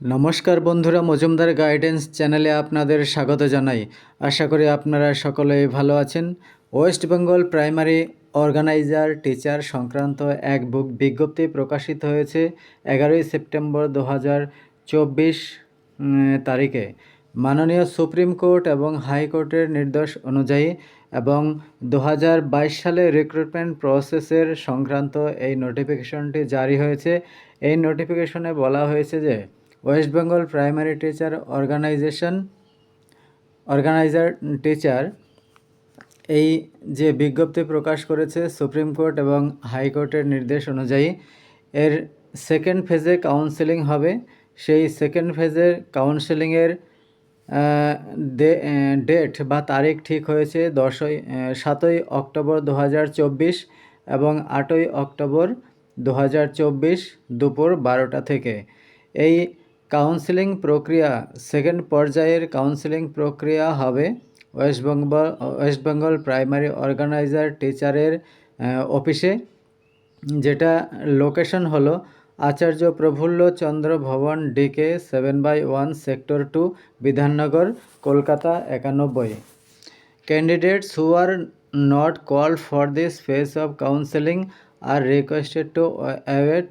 নমস্কার বন্ধুরা, মজুমদার গাইডেন্স চ্যানেলে আপনাদের স্বাগত জানাই। আশা করি আপনারা সকলেই ভালো আছেন। West Bengal primary organizer teacher সংক্রান্ত এক বুক বিজ্ঞপ্তি প্রকাশিত হয়েছে এগারোই সেপ্টেম্বর দু হাজার চব্বিশ তারিখে। মাননীয় সুপ্রিম কোর্ট এবং হাইকোর্টের নির্দেশ অনুযায়ী এবং দু হাজার বাইশ সালে রিক্রুটমেন্ট প্রসেসের সংক্রান্ত এই নোটিফিকেশনটি জারি হয়েছে। এই নোটিফিকেশনে বলা হয়েছে যে West Bengal primary teacher organization, organizer teacher. এই যে বিজ্ঞপ্তি প্রকাশ করেছে সুপ্রিম কোর্ট এবং হাইকোর্টের নির্দেশ অনুযায়ী, এর সেকেন্ড ফেজে কাউন্সেলিং হবে। সেই সেকেন্ড ফেজের কাউন্সেলিংয়ের ডেট বা তারিখ ঠিক হয়েছে দশই সাতই অক্টোবর দু হাজার চব্বিশ এবং আটই অক্টোবর দু হাজার চব্বিশ দুপুর বারোটা থেকে। এই কাউন্সেলিং প্রক্রিয়া, সেকেন্ড পর্যায়ের কাউন্সেলিং প্রক্রিয়া হবে West Bengal West Bengal primary organizer টিচারের অফিসে, যেটা লোকেশন হলো Acharya Prafulla Chandra Bhavan DK seven by one sector two Bidhannagar, Kolkata একানব্বই। Candidates who are not call for this phase of counselling are requested to await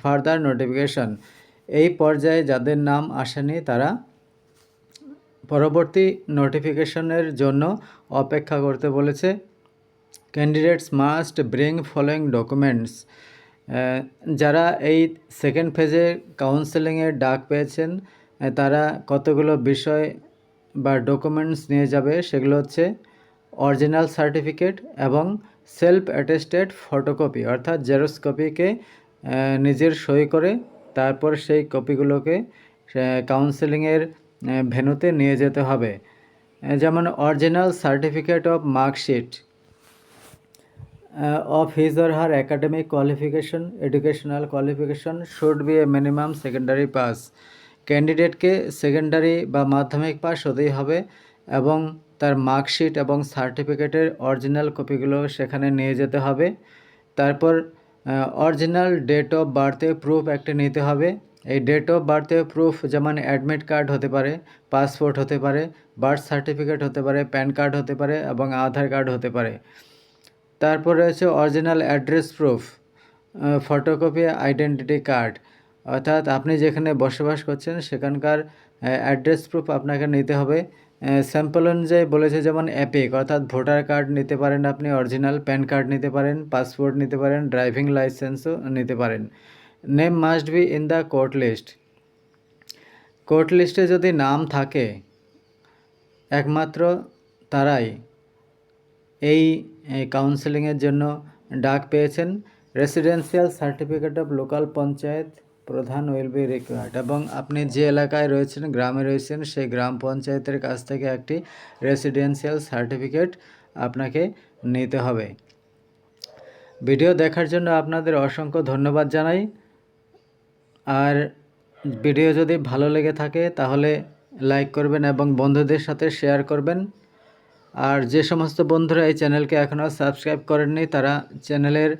further notification এই পর্যায়ে যাদের নাম আসেনি তারা পরবর্তী নোটিফিকেশনের জন্য অপেক্ষা করতে বলেছে। Candidates must bring following documents যারা এই সেকেন্ড ফেজে কাউন্সেলিংয়ের ডাক পেয়েছেন তারা কতগুলো বিষয় বা ডকুমেন্টস নিয়ে যাবে সেগুলো হচ্ছে অরিজিনাল সার্টিফিকেট এবং সেলফ অ্যাটেস্টেড ফটোকপি অর্থাৎ জেরক্স কপিকে নিজের সই করে তারপর সেই কপিগুলোকে কাউন্সেলিংয়ের ভেনুতে নিয়ে যেতে হবে। যেমন original certificate of marksheet of his or her academic qualification educational qualification should be a minimum secondary pass ক্যান্ডিডেটকে secondary বা মাধ্যমিক পাস হতেই হবে এবং তার মার্কশিট এবং সার্টিফিকেটের অরিজিনাল কপিগুলো সেখানে নিয়ে যেতে হবে। তারপর অরিজিনাল ডেট অফ বার্থে প্রুফ একটা নিতে হবে। এই ডেট অফ বার্থে প্রুফ যেমন অ্যাডমিট কার্ড হতে পারে পাসপোর্ট হতে পারে বার্থ সার্টিফিকেট হতে পারে প্যান কার্ড হতে পারে এবং আধার কার্ড হতে পারে। তারপর রয়েছে original address proof photocopy identity card অর্থাৎ আপনি যেখানে বসবাস করছেন সেখানকার অ্যাড্রেস প্রুফ আপনাকে নিতে হবে। স্যাম্পল অনুযায়ী বলেছে যেমন অ্যাপিক অর্থাৎ ভোটার কার্ড নিতে পারেন আপনি অরিজিনাল প্যান কার্ড নিতে পারেন পাসপোর্ট নিতে পারেন ড্রাইভিং লাইসেন্সও নিতে পারেন। Name must be in the court list court লিস্টে যদি নাম থাকে, একমাত্র তারাই এই কাউন্সেলিংয়ের জন্য ডাক পেয়েছেন। Residential certificate of local panchayat pradhan will be required এবং আপনি যে এলাকায় রয়েছেন, গ্রামে রয়েছেন, সেই গ্রাম পঞ্চায়েতের কাছ থেকে একটি রেসিডেন্সিয়াল সার্টিফিকেট আপনাকে নিতে হবে। ভিডিও দেখার জন্য আপনাদের অসংখ্য ধন্যবাদ জানাই। আর ভিডিও যদি ভালো লেগে থাকে, তাহলে লাইক করবেন এবং বন্ধুদের সাথে শেয়ার করবেন। আর যে সমস্ত বন্ধুরা এই চ্যানেলকে এখনও সাবস্ক্রাইব করেননি, তারা চ্যানেলের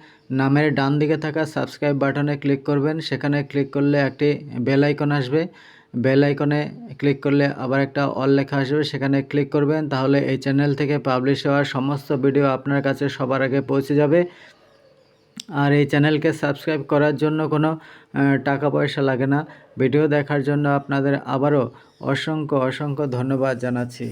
নামের ডান দিকে থাকা সাবস্ক্রাইব বাটনে ক্লিক করবেন। সেখানে ক্লিক করলে একটি বেল আইকন আসবে। বেল আইকনে ক্লিক করলে আবার একটা অল লেখা আসবে। সেখানে ক্লিক করবেন, তাহলে এই চ্যানেল থেকে পাবলিশ হওয়ার সমস্ত ভিডিও আপনার কাছে সবার আগে পৌঁছে যাবে। আর এই চ্যানেলকে সাবস্ক্রাইব করার জন্য কোনো টাকা পয়সা লাগে না। ভিডিও দেখার জন্য আপনাদের আবারও অসংখ্য অসংখ্য ধন্যবাদ জানাচ্ছি।